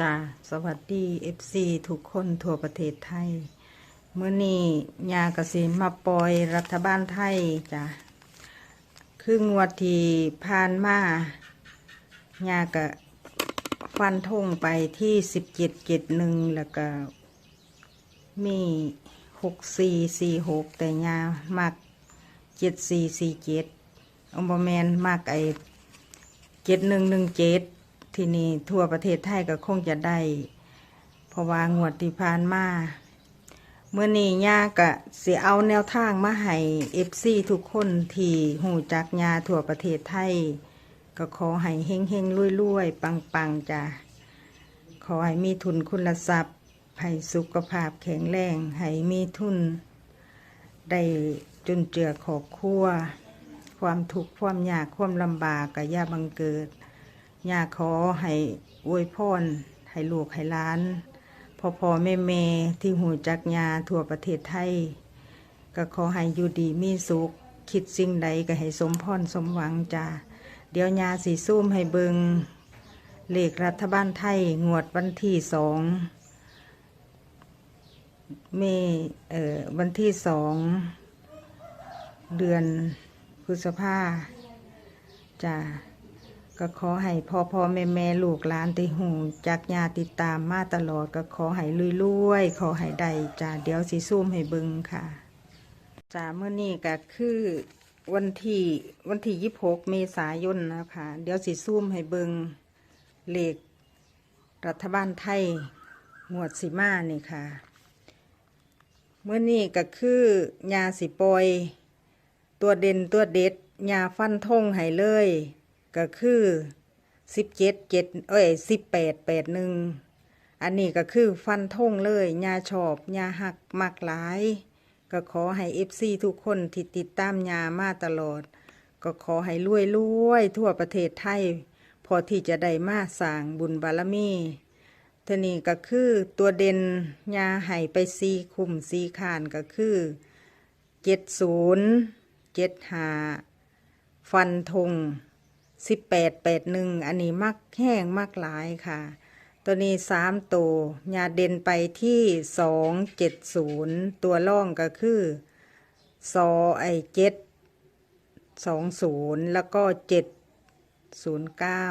จ้าสวัสดีเอฟซีทุกคนทั่วประเทศไทยเมื่อนี้ยากสินมาปล่อยรัฐบาลไทยจ้ะคืองวดที่ผ่านมายากะฟันธงไปที่สิบเจ็ดเจ็ดหนึ่งแล้วก็มีหกสี่สี่หกแต่ยามักเจ็ดสี่สี่เจ็ดองบแมนมักไอเจ็ดหนึ่งหนึ่งเจ็ด ที่นี่ทั่วประเทศไทยก็คงจะได้เพราะว่างวดที่ผ่านมาเมื่อนี้ย่าก็สิเอาแนวทางมาให้เอฟซีทุกคนที่หูจักยาทั่วประเทศไทย ก็ขอให้เฮงเฮงรวยรวยปังปังจ้ะขอให้มีทุนคุณทรัพย์ให้สุขภาพแข็งแรงให้มีทุน ได้จุนเจือขอบครัว ความทุกข์ความยากความลำบากกับย่าบังเกิด ย่าขอให้อวยพรให้ลูกให้ล้านพ่อพ่อแม่แม่ที่หูจักยาทั่วประเทศไทย ก็ขอให้อยู่ดีมีสุข คิดสิ่งใดก็ให้สมพรสมหวังจ้าเดี๋ยวยาสีซุ่มให้เบิงเลขรัฐบาลไทย งวดวันที่สองเมเอ่อวันที่สองเดือนพฤษภาจ้า ก็ขอให้พ่อพ่อแม่แม่ลูกหลานติหูจากญาติดตามมาตลอดก็ขอให้ลุยๆขอให้ได้จ้าเดี๋ยวสิซูมให้เบิงค่ะจ้าเมื่อนี้ก็คือวันที่วันที่ยี่หกเมษายนนะคะเดี๋ยวสิซูมให้เบิงเลขรัฐบาลไทยงวดสิมานี่ค่ะเมื่อนี้ก็คือยาสิปอย ตัวเด่นตัวเด็ดยาฟันทงให้เลย ก็คือสิบเจ็ดเจ็ดเอ้ยสิบแปดแปดหนึ่งอันนี้ก็คือฟันทงเลยยาชอบยาหักมักหลาย ก็ขอให้เอฟซีทุกคนที่ติดตามยามาตลอด ก็ขอให้รวยรวยทั่วประเทศไทย พอที่จะได้มาสร้างบุญบารมีทนี่ก็คือตัวเด่นยาไห้ไปซีคุมซีขานก็คือเจ็ดศูนย์เจ็ดหาฟันธง สิบแปดแปดหนึ่งอันนี้มักแห้งมักหลายค่ะ ตัวนี้สามตัวยาเด่นไปที่สองเจ็ดศูนย์ตัวล่องก็คือสอไอเจ็ดสองศูนย์แล้วก็เจ็ดศูนย์เก้า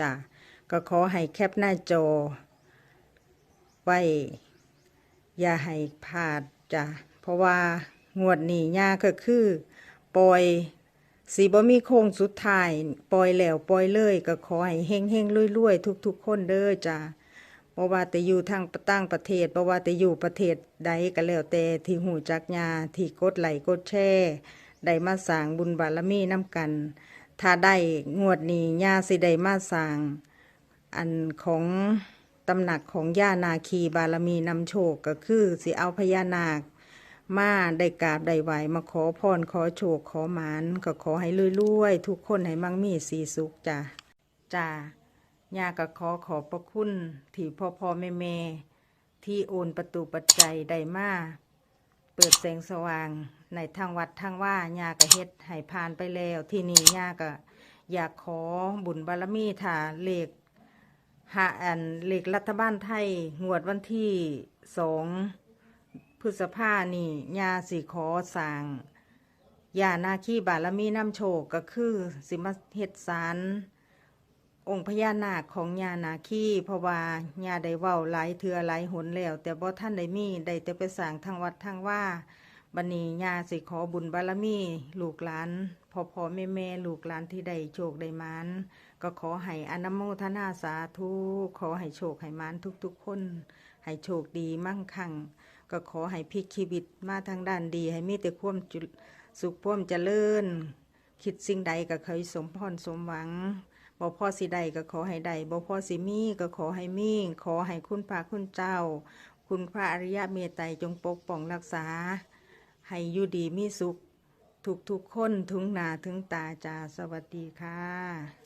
จ้ะก็ขอให้แคปหน้าจอ ไว้ อย่าให้พลาดจ้ะเพราะว่างวดนี้ยาก็คือปล่อย สีบ่มีโค้งสุดท้ายปล่อยแล้วปล่อยเลยก็ขอให้เฮงเฮงรวยๆทุก ๆ คนเด้อจ้ะบ่ว่าแต่อยู่ทางต่างประเทศบ่ว่าแต่อยู่ประเทศใดก็แล้วแต่ที่หูจักยาที่กดไหลกดแชร์ได้มาสร้างบุญบารมีน้ำกัน ถ้าได้งวดนี้ยาสิได้มาสร้าง อันของตำหนักของย่านาคีบารมีนำโชคก็คือสิเอาพญานาค มาได้กราบได้ไหวมาขอพรขอโชคขอหมานก็ขอให้รวยๆทุกคนให้มั่งมีสีสุขจ้ะจ้าย่าก็ขอขอบพระคุณที่พ่อพ่อแม่แม่ที่โอนประตูปัจจัยได้มาเปิดแสงสว่างในทางวัดทางว่าย่าก็เฮ็ดให้ผ่านไปแล้ว ที่นี่ย่าก็อยากขอบุญบารมีถาเลขหาอันเลขรัฐบาลไทย งวดวันที่สอง พฤษภานี่ยาสีขอสั่งยานาคีบารมีน้ำโชคก็คือสิมาเฮ็ดสารองค์พญานาคของยานาคีเพราะว่ายาได้เว้าหลายเทือหลายหนแล้ว แต่บ่ท่านได้มีได้แต่ไปสั่งทางวัดทางว่า บันนี้ยาสิขอบุญบารมี ลูกหลานพ่อพ่อแม่แม่ลูกหลานที่ได้โชคได้มานก็ขอให้อนุโมทนาสาธุขอให้โชคให้มานทุกๆคน ให้โชคดีมั่งคั่ง ก็ขอให้พิกชีวิตมาทางด้านดี ให้มีแต่ความจุสุขควมเจริญ คิดสิ่งใดก็เคยสมพรสมหวังบ่พ่อสิใดก็ขอให้ได้บ่พ่อสิมีก็ขอให้มีขอให้คุณพระคุณเจ้า คุณพระอริยเมตไตรจงปกป้องรักษา ให้อยู่ดีมีสุข ทุกทุกคนถึงหนาถึงตาจาสวัสดีค่ะ